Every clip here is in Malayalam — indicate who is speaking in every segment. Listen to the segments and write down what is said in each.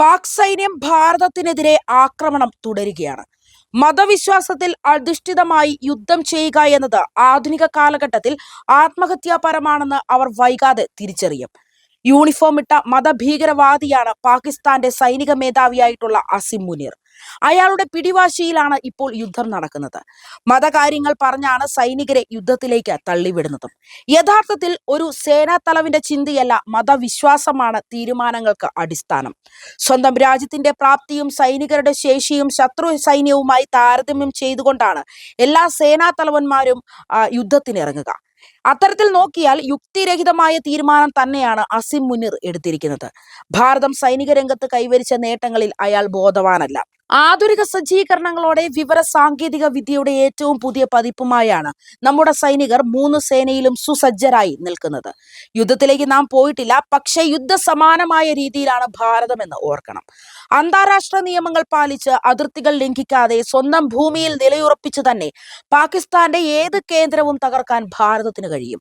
Speaker 1: പാക് സൈന്യം ഭാരതത്തിനെതിരെ ആക്രമണം തുടരുകയാണ്. മതവിശ്വാസത്തിൽ അധിഷ്ഠിതമായി യുദ്ധം ചെയ്യുക എന്നത് ആധുനിക കാലഘട്ടത്തിൽ ആത്മഹത്യാപരമാണെന്ന് അവർ വൈകാതെ തിരിച്ചറിയും. യൂണിഫോം ഇട്ട മതഭീകരവാദിയാണ് പാകിസ്ഥാന്റെ സൈനിക മേധാവിയായിട്ടുള്ള അസിം മുനീർ. അയാളുടെ പിടിവാശിയിലാണ് ഇപ്പോൾ യുദ്ധം നടക്കുന്നത്. മതകാര്യങ്ങൾ പറഞ്ഞാണ് സൈനികരെ യുദ്ധത്തിലേക്ക് തള്ളിവിടുന്നതും. യഥാർത്ഥത്തിൽ ഒരു സേനാ തലവിന്റെ ചിന്തയല്ല മതവിശ്വാസമാണ് തീരുമാനങ്ങൾക്ക് അടിസ്ഥാനം. സ്വന്തം രാജ്യത്തിന്റെ പ്രാപ്തിയും സൈനികരുടെ ശേഷിയും ശത്രു സൈന്യവുമായി താരതമ്യം ചെയ്തുകൊണ്ടാണ് എല്ലാ സേനാ തലവന്മാരും യുദ്ധത്തിനിറങ്ങുക. അത്തരത്തിൽ നോക്കിയാൽ യുക്തിരഹിതമായ തീരുമാനം തന്നെയാണ് അസിം മുനിർ എടുത്തിരിക്കുന്നത്. ഭാരതം സൈനിക രംഗത്ത് കൈവരിച്ച നേട്ടങ്ങളിൽ അയാൾ ബോധവാനല്ല. ആധുനിക സജ്ജീകരണങ്ങളോടെ വിവര സാങ്കേതിക വിദ്യയുടെ ഏറ്റവും പുതിയ പതിപ്പുമായാണ് നമ്മുടെ സൈനികർ മൂന്ന് സേനയിലും സുസജ്ജരായി നിൽക്കുന്നത്. യുദ്ധത്തിലേക്ക് നാം പോയിട്ടില്ല പക്ഷേ യുദ്ധ സമാനമായ രീതിയിലാണ് ഭാരതമെന്ന് ഓർക്കണം. അന്താരാഷ്ട്ര നിയമങ്ങൾ പാലിച്ച് അതിർത്തികൾ ലംഘിക്കാതെ സ്വന്തം ഭൂമിയിൽ നിലയുറപ്പിച്ചു തന്നെ പാകിസ്ഥാന്റെ ഏത് കേന്ദ്രവും തകർക്കാൻ ഭാരതത്തിന് കഴിയും.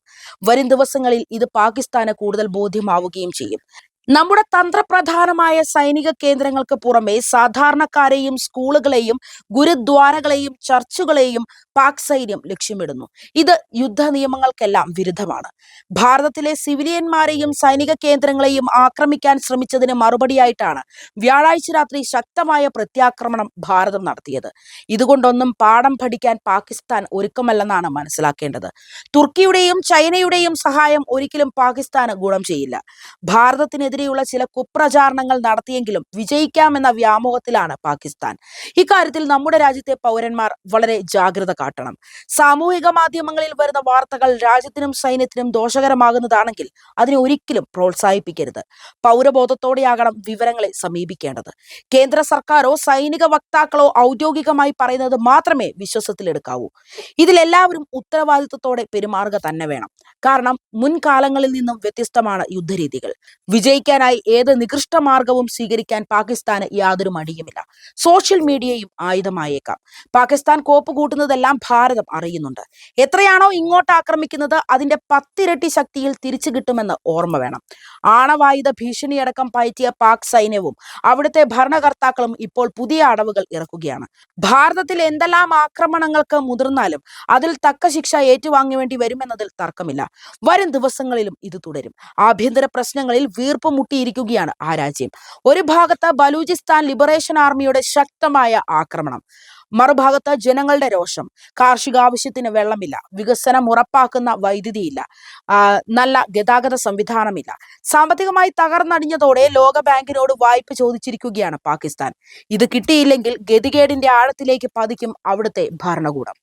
Speaker 1: വരും ദിവസങ്ങളിൽ ഇത് പാകിസ്ഥാന് കൂടുതൽ ബോധ്യമാവുകയും ചെയ്യും. നമ്മുടെ തന്ത്രപ്രധാനമായ സൈനിക കേന്ദ്രങ്ങൾക്ക് പുറമെ സാധാരണക്കാരെയും സ്കൂളുകളെയും ഗുരുദ്വാരകളെയും ചർച്ചുകളെയും പാക് സൈന്യം ലക്ഷ്യമിടുന്നു. ഇത് യുദ്ധ നിയമങ്ങൾക്കെല്ലാം വിരുദ്ധമാണ്. ഭാരതത്തിലെ സിവിലിയന്മാരെയും സൈനിക കേന്ദ്രങ്ങളെയും ആക്രമിക്കാൻ ശ്രമിച്ചതിന് മറുപടിയായിട്ടാണ് വ്യാഴാഴ്ച രാത്രി ശക്തമായ പ്രത്യാക്രമണം ഭാരതം നടത്തിയത്. ഇതുകൊണ്ടൊന്നും പാഠം പഠിക്കാൻ പാകിസ്ഥാൻ ഒരുക്കമല്ലെന്നാണ് മനസ്സിലാക്കേണ്ടത്. തുർക്കിയുടെയും ചൈനയുടെയും സഹായം ഒരിക്കലും പാകിസ്ഥാന് ഗുണം ചെയ്യില്ല. ഭാരതത്തിനെതിരെയുള്ള ചില കുപ്രചാരണങ്ങൾ നടത്തിയെങ്കിലും വിജയിക്കാമെന്ന വ്യാമോഹത്തിലാണ് പാകിസ്ഥാൻ. ഇക്കാര്യത്തിൽ നമ്മുടെ രാജ്യത്തെ പൗരന്മാർ വളരെ ജാഗ്രത കാട്ടണം. സാമൂഹിക മാധ്യമങ്ങളിൽ വരുന്ന വാർത്തകൾ രാജ്യത്തിനും സൈന്യത്തിനും ദോഷകരമാകുന്നതാണെങ്കിൽ അതിനെ ഒരിക്കലും പ്രോത്സാഹിപ്പിക്കരുത്. പൗരബോധത്തോടെയാകണം വിവരങ്ങളെ സമീപിക്കേണ്ടത്. കേന്ദ്ര സർക്കാരോ സൈനിക വക്താക്കളോ ഔദ്യോഗികമായി പറയുന്നത് മാത്രമേ വിശ്വസത്തിലെടുക്കാവൂ. ഇതിലെല്ലാവരും ഉത്തരവാദിത്വത്തോടെ പെരുമാറുക തന്നെ വേണം. കാരണം മുൻകാലങ്ങളിൽ നിന്നും വ്യത്യസ്തമാണ് യുദ്ധരീതികൾ. വിജയിക്കാനായി ഏത് നികൃഷ്ട മാർഗവും സ്വീകരിക്കാൻ പാകിസ്ഥാന് യാതൊരു മടിയുമില്ല. സോഷ്യൽ മീഡിയയും ആയുധമായേക്കാം. പാകിസ്ഥാൻ കോപ്പ് കൂട്ടുന്നതെല്ലാം ഭാരതം അറിയുന്നുണ്ട്. എത്രയാണോ ഇങ്ങോട്ട് ആക്രമിക്കുന്നത് അതിന്റെ പത്തിരട്ടി ശക്തിയിൽ തിരിച്ചു കിട്ടുമെന്ന് ഓർമ്മ വേണം. ആണവായുധ ഭീഷണിയടക്കം പയറ്റിയ പാക് സൈന്യവും അവിടുത്തെ ഭരണകർത്താക്കളും ഇപ്പോൾ പുതിയ അടവുകൾ ഇറക്കുകയാണ്. ഭാരതത്തിൽ എന്തെല്ലാം ആക്രമണങ്ങൾക്ക് മുതിർന്നാലും അതിൽ തക്ക ശിക്ഷ ഏറ്റുവാങ്ങേണ്ടി വരുമെന്നതിൽ തർക്കമില്ല. വരും ദിവസങ്ങളിലും ഇത് തുടരും. ആഭ്യന്തര പ്രശ്നങ്ങളിൽ വീർപ്പ് മുട്ടിയിരിക്കുകയാണ് ആ രാജ്യം. ഒരു ഭാഗത്ത് ബലൂചിസ്ഥാൻ ലിബറേഷൻ ആർമിയുടെ ശക്തമായ ആക്രമണം മറുഭാഗത്ത് ജനങ്ങളുടെ രോഷം കാർഷിക ആവശ്യത്തിന് വെള്ളമില്ല വികസനം ഉറപ്പാക്കുന്ന വൈദ്യുതിയില്ല നല്ല ഗതാഗത സംവിധാനമില്ല. സാമ്പത്തികമായി തകർന്നടിഞ്ഞതോടെ ലോക ബാങ്കിനോട് വായ്പ ചോദിച്ചിരിക്കുകയാണ് പാകിസ്ഥാൻ. ഇത് കിട്ടിയില്ലെങ്കിൽ ഗതികേടിന്റെ ആഴത്തിലേക്ക് പതിക്കും അവിടുത്തെ ഭരണകൂടം.